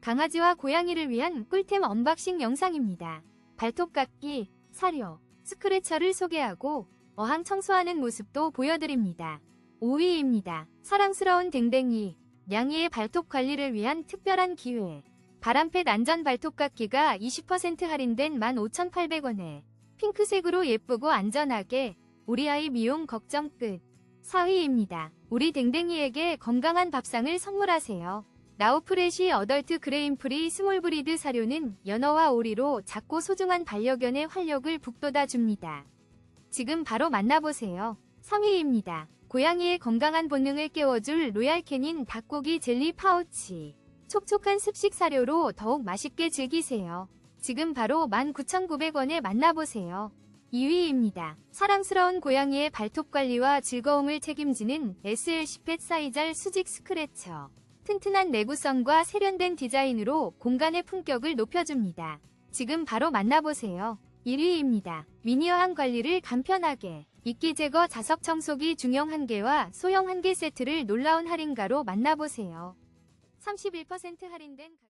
강아지와 고양이를 위한 꿀템 언박싱 영상입니다. 발톱 깎기, 사료, 스크래처를 소개하고 어항 청소하는 모습도 보여드립니다. 5위입니다. 사랑스러운 댕댕이, 냥이의 발톱 관리를 위한 특별한 기회. 바람펫 안전 발톱 깎기가 20% 할인된 15,800원에 핑크색으로 예쁘고 안전하게 우리 아이 미용 걱정 끝. 4위입니다. 우리 댕댕이에게 건강한 밥상을 선물하세요. 나우프레시 어덜트 그레인프리 스몰 브리드 사료는 연어와 오리로 작고 소중한 반려견의 활력을 북돋아 줍니다. 지금 바로 만나보세요. 3위입니다. 고양이의 건강한 본능을 깨워줄 로얄 캐닌 닭고기 젤리 파우치. 촉촉한 습식 사료로 더욱 맛있게 즐기세요. 지금 바로 19,900원에 만나보세요. 2위입니다. 사랑스러운 고양이의 발톱 관리와 즐거움을 책임지는 SLC 펫 사이잘 수직 스크래처. 튼튼한 내구성과 세련된 디자인으로 공간의 품격을 높여줍니다. 지금 바로 만나보세요. 1위입니다. 미니어항 관리를 간편하게. 이끼 제거 자석 청소기 중형 1개와 소형 1개 세트를 놀라운 할인가로 만나보세요. 31% 할인된 가-